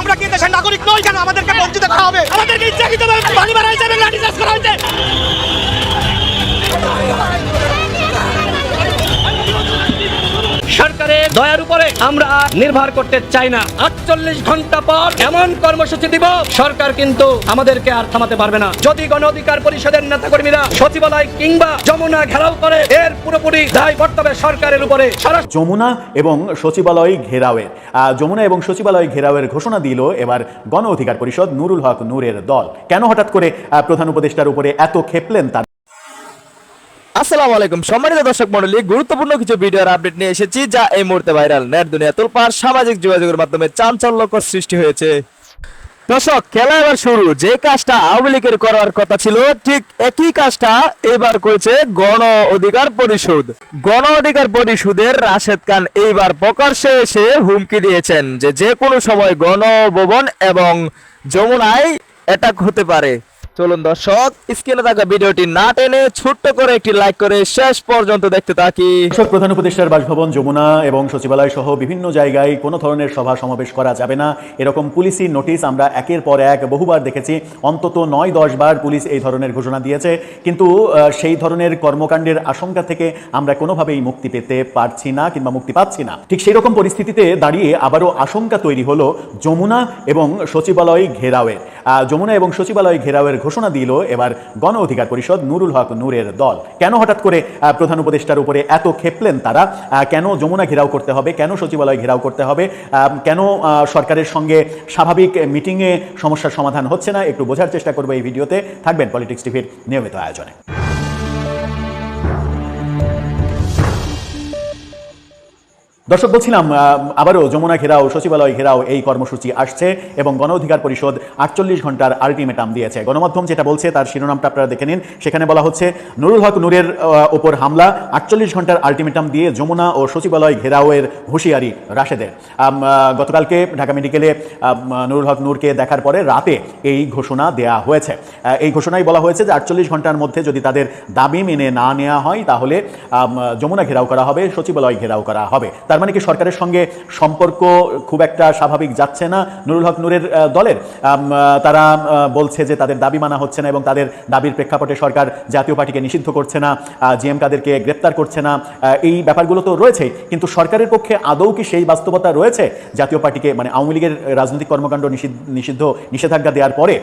আমরা কি দেশের নাগরিক নই কেন? আমাদেরকে বঞ্চিত করা হবে। আমাদেরকে ইচ্ছাকৃতভাবে পানি মারা হিসেবে চাষ করা হয়েছে। দয়ার উপরে আমরা নির্ভর করতে চাই না। আটচল্লিশ ঘণ্টা পর এমন কর্মসূচি দিব, সরকার কিন্তু আমাদেরকে আর থামাতে পারবে না। যদি গণ অধিকার পরিষদের নেতাকর্মীরা সচিবালয় কিংবা যমুনা ঘেরাও করে, এর পুরোপুরি দায় বর্তবে সরকারের উপরে। যমুনা এবং সচিবালয় ঘেরাওয়ের যমুনা এবং সচিবালয় ঘেরাওয়ের ঘোষণা দিল এবার গণ অধিকার পরিষদ নুরুল হক নূরের দল। কেন হঠাৎ করে প্রধান উপদেষ্টার উপরে এত খেপলেন তার? আসসালামু আলাইকুম। সম্মানিত দর্শক মণ্ডলী, গুরুত্বপূর্ণ কিছু ভিডিওর আপডেট নিয়ে এসেছি যা এই মুহূর্তে ভাইরাল। নেট দুনিয়া তোলপার সামাজিক যোগাযোগের মাধ্যমে চাঞ্চল্যকর সৃষ্টি হয়েছে। দর্শক, খেলা এবার শুরু। যে কাজটা আওয়ামী লীগের করার কথা ছিল, ঠিক একই কাজটা এবার করেছে গণ অধিকার পরিষদ। গণ অধিকার পরিষদের রাশেদ খান এইবার প্রকাশ্যে এসে হুমকি দিয়েছেন যে যে কোনো সময় গণভবন এবং যমুনায় অ্যাটাক হতে পারে। চলুন দর্শক, স্ক্রিনে থাকা ভিডিওটি না টেনে ছোট্ট করে একটি লাইক করে শেষ পর্যন্ত দেখতে থাকি। দর্শক, প্রধান উপদেষ্টার বাসভবন যমুনা এবং সচিবালয় সহ বিভিন্ন জায়গায় কোনো ধরনের সভা সমাবেশ করা যাবে না। এরকম পুলিশি নোটিশ আমরা একের পর এক বহুবার দেখেছি। অন্তত নয়, দশ বার পুলিশ এই ধরনের ঘোষণা দিয়েছে। কিন্তু সেই ধরনের কর্মকাণ্ডের আশঙ্কা থেকে আমরা কোনোভাবেই মুক্তি পেতে পারছি না কিংবা মুক্তি পাচ্ছি না। ঠিক সেই রকম পরিস্থিতিতে দাঁড়িয়ে আবারও আশঙ্কা তৈরি হলো যমুনা এবং সচিবালয় ঘেরাওয়ের। যমুনা এবং সচিবালয় ঘেরাওয়ের ঘোষণা দিল এবার গণ অধিকার পরিষদ নুরুল হক নূরের দল। কেন হঠাৎ করে প্রধান উপদেষ্টার উপরে এত খেপলেন তারা? কেন যমুনা ঘেরাও করতে হবে? কেন সচিবালয় ঘেরাও করতে হবে? কেন সরকারের সঙ্গে স্বাভাবিক মিটিংয়ে সমস্যার সমাধান হচ্ছে না? একটু বোঝার চেষ্টা করব এই ভিডিওতে। থাকবেন পলিটিক্স টিভির নিয়মিত আয়োজনে। দর্শক, বলছিলাম আবারও যমুনা ঘেরাও, সচিবালয় ঘেরাও এই কর্মসূচি আসছে এবং গণ অধিকার পরিষদ আটচল্লিশ ঘণ্টার আলটিমেটাম দিয়েছে। গণমাধ্যম যেটা বলছে, তার শিরোনামটা আপনারা দেখে নিন। সেখানে বলা হচ্ছে, নুরুল হক নূরের ওপর হামলা, আটচল্লিশ ঘণ্টার আলটিমেটাম দিয়ে যমুনা ও সচিবালয় ঘেরাওয়ের হুঁশিয়ারি রাশেদের। গতকালকে ঢাকা মেডিকেলে নুরুল হক নূরকে দেখার পরে রাতে এই ঘোষণা দেয়া হয়েছে। এই ঘোষণায় বলা হয়েছে যে, আটচল্লিশ ঘণ্টার মধ্যে যদি তাদের দাবি মেনে না নেওয়া হয়, তাহলে যমুনা ঘেরাও করা হবে, সচিবালয় ঘেরাও করা হবে। তার মানে কি সরকারের সঙ্গে সম্পর্ক খুব একটা স্বাভাবিক যাচ্ছে না। নুরুল হক নূরের দলের তারা বলছে যে তাদের দাবি মানা হচ্ছে না এবং তাদের দাবির প্রেক্ষাপটে সরকার জাতীয় পার্টিকে নিষিদ্ধ করছে না জিএম কাদেরকে গ্রেপ্তার করছে না এই ব্যাপারগুলো তো রয়েছেই। কিন্তু সরকারের পক্ষে আদৌ কি সেই বাস্তবতা রয়েছে? জাতীয় পার্টিকে মানে আওয়ামী লীগের রাজনৈতিক কর্মকাণ্ড নিষিদ্ধ নিষেধাজ্ঞা দেওয়ার পরে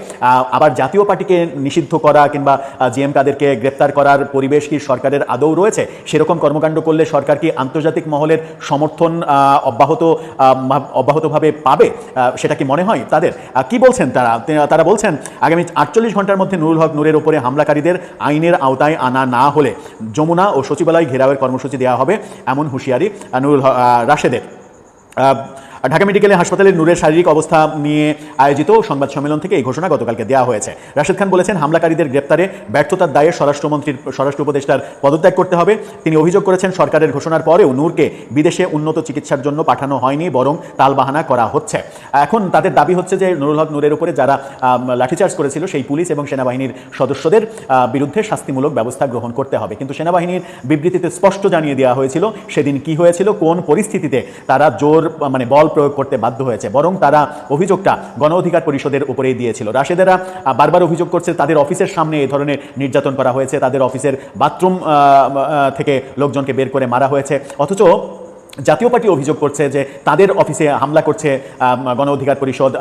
আবার জাতীয় পার্টিকে নিষিদ্ধ করা কিংবা জিএম কাদেরকে গ্রেপ্তার করার পরিবেশ কি সরকারের আদৌ রয়েছে? সেরকম কর্মকাণ্ড করলে সরকার কি আন্তর্জাতিক মহলের সমর্থন আহ, অব্যাহত অব্যাহতভাবে পাবে সেটা কি মনে হয় তাদের? কি বলছেন তারা? তারা বলছেন আগামী আটচল্লিশ ঘণ্টার মধ্যে নুরুল হক নূরের ওপরে হামলাকারীদের আইনের আওতায় আনা না হলে যমুনা ও সচিবালয় ঘেরাওয়ের কর্মসূচি দেওয়া হবে এমন হুঁশিয়ারি নুরুল রাশেদের। ঢাকা মেডিকেলে হাসপাতালের নূরের শারীরিক অবস্থা নিয়ে আয়োজিত সংবাদ সম্মেলন থেকে এই ঘোষণা গতকালকে দেওয়া হয়েছে। রাশেদ খান বলেছেন, হামলাকারীদের গ্রেপ্তারে ব্যর্থতার দায়ে স্বরাষ্ট্রমন্ত্রীর, স্বরাষ্ট্র উপদেষ্টার পদত্যাগ করতে হবে। তিনি অভিযোগ করেছেন, সরকারের ঘোষণার পরেও নূরকে বিদেশে উন্নত চিকিৎসার জন্য পাঠানো হয়নি, বরং তালবাহানা করা হচ্ছে। এখন তাদের দাবি হচ্ছে যে, নুরুল হক নূরের উপরে যারা লাঠিচার্জ করেছিল, সেই পুলিশ এবং সেনাবাহিনীর সদস্যদের বিরুদ্ধে শাস্তিমূলক ব্যবস্থা গ্রহণ করতে হবে। কিন্তু সেনাবাহিনীর বিবৃতিতে স্পষ্ট জানিয়ে দেওয়া হয়েছিল, সেদিন কি হয়েছিল, কোন পরিস্থিতিতে তারা জোর মানে বল প্রয়োগ করতে বাধ্য হয়েছে, বরং তারা অভিযোগটা গণ অধিকার পরিষদের উপরেই দিয়েছিল। রাশেদেরা বারবার অভিযোগ করছে, তাদের অফিসের সামনে এই ধরনের নির্যাতন করা হয়েছে, তাদের অফিসের বাথরুম থেকে লোকজনকে বের করে মারা হয়েছে। অথচ জাতীয় পার্টি অভিযোগ করছে যে তাদের অফিসে হামলা করছে গণ অধিকার পরিষদ।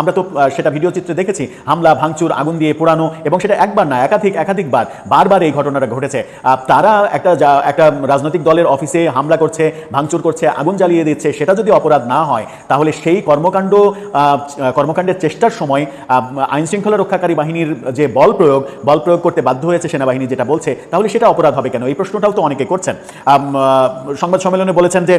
আমরা তো সেটা ভিডিও চিত্রে দেখেছি। হামলা, ভাঙচুর, আগুন দিয়ে পোড়ানো এবং সেটা একবার না, একাধিক একাধিকবার বারবার এই ঘটনাটা ঘটেছে। তারা একটা একটা রাজনৈতিক দলের অফিসে হামলা করছে, ভাঙচুর করছে, আগুন জ্বালিয়ে দিচ্ছে, সেটা যদি অপরাধ না হয়, তাহলে সেই কর্মকাণ্ড কর্মকাণ্ডের চেষ্টার সময় আইন শৃঙ্খলা রক্ষাকারী বাহিনীর যে বল প্রয়োগ বল প্রয়োগ করতে বাধ্য হয়েছে সেনাবাহিনী যেটা বলছে, তাহলে সেটা অপরাধ হবে কেন? এই প্রশ্নটাও তো অনেকে করছেন। সংবাদ সম্মেলনে বলেছেন যে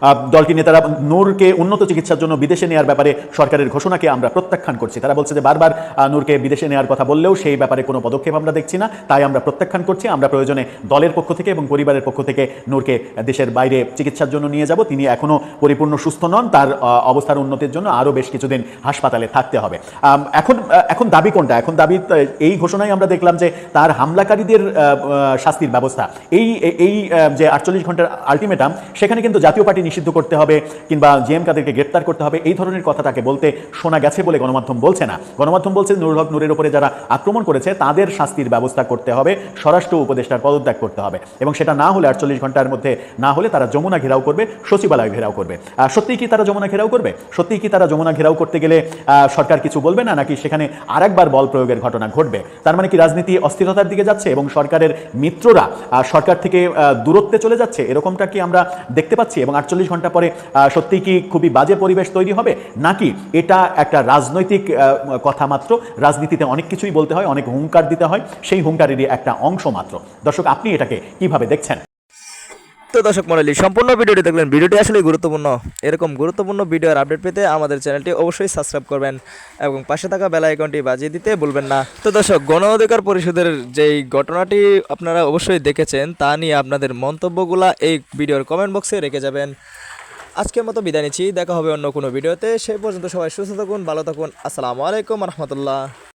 আহ, দলটির নেতারা নূরকে উন্নত চিকিৎসার জন্য বিদেশে নেওয়ার ব্যাপারে সরকারের ঘোষণাকে আমরা প্রত্যাখ্যান করছি। তারা বলছে যে বারবার নূরকে বিদেশে নেওয়ার কথা বললেও সেই ব্যাপারে কোনো পদক্ষেপ আমরা দেখছি না। তাই আমরা প্রত্যাখ্যান করছি। আমরা প্রয়োজনে দলের পক্ষ থেকে এবং পরিবারের পক্ষ থেকে নূরকে দেশের বাইরে চিকিৎসার জন্য নিয়ে যাব। তিনি এখনও পরিপূর্ণ সুস্থ নন। তার অবস্থার উন্নতির জন্য আরও বেশ কিছুদিন হাসপাতালে থাকতে হবে। এখন এখন দাবি কোনটা? এখন দাবি এই ঘোষণায় আমরা দেখলাম যে তার হামলাকারীদের শাস্তির ব্যবস্থা। এই- এই যে আটচল্লিশ ঘণ্টার আলটিমেটাম সেখানে কিন্তু জাতীয় পার্টি নিষিদ্ধ করতে হবে কিংবা জিএম কাদেরকে গ্রেপ্তার করতে হবে, এই ধরনের কথা তাকে বলতে শোনা গেছে বলে গণমাধ্যম বলছে না। গণমাধ্যম বলছে নুরুল হক নূরের উপরে যারা আক্রমণ করেছে, তাদের শাস্তির ব্যবস্থা করতে হবে, স্বরাষ্ট্র উপদেষ্টার পদত্যাগ করতে হবে। এবং সেটা না হলে আটচল্লিশ ঘণ্টার মধ্যে না হলে তারা যমুনা ঘেরাও করবে, সচিবালয় ঘেরাও করবে। সত্যিই কি তারা যমুনা ঘেরাও করবে? সত্যিই কি তারা যমুনা ঘেরাও করতে গেলে সরকার কিছু বলবে না, নাকি সেখানে আরেকবার বল প্রয়োগের ঘটনা ঘটবে? তার মানে কি রাজনীতি অস্থিরতার দিকে যাচ্ছে এবং সরকারের মিত্ররা সরকার থেকে দূরত্বে চলে যাচ্ছে? এরকমটা কি আমরা দেখতে পাচ্ছি? এবং আটচল্লিশ ঘণ্টা পরে সত্যি কি খুবই বাজে পরিবেশ তৈরি হবে? নাকি এটা একটা রাজনৈতিক কথা মাত্র? রাজনীতিতে অনেক কিছুই বলতে হয়, অনেক হুঙ্কার দিতে হয়, সেই হুঙ্কারেরই একটা অংশ মাত্র। দর্শক, আপনি এটাকে কীভাবে দেখছেন? তো দর্শক মন্ডলী, সম্পূর্ণ ভিডিওটি দেখলেন। ভিডিওটি আসলে গুরুত্বপূর্ণ। এরকম গুরুত্বপূর্ণ ভিডিওর আপডেট পেতে আমাদের চ্যানেলটি অবশ্যই সাবস্ক্রাইব করবেন এবং পাশে থাকা বেল আইকনটি বাজিয়ে দিতে বলবেন না। তো দর্শক, গণ অধিকার পরিষদের যেই ঘটনাটি আপনারা অবশ্যই দেখেছেন, তা নিয়ে আপনাদের মন্তব্যগুলা এই ভিডিওর কমেন্ট বক্সে রেখে যাবেন। আজকের মতো বিদায় নিচ্ছি। দেখা হবে অন্য কোনো ভিডিওতে। সেই পর্যন্ত সবাই সুস্থ থাকুন, ভালো থাকুন। আসসালামু আলাইকুম রহমতুল্লাহ।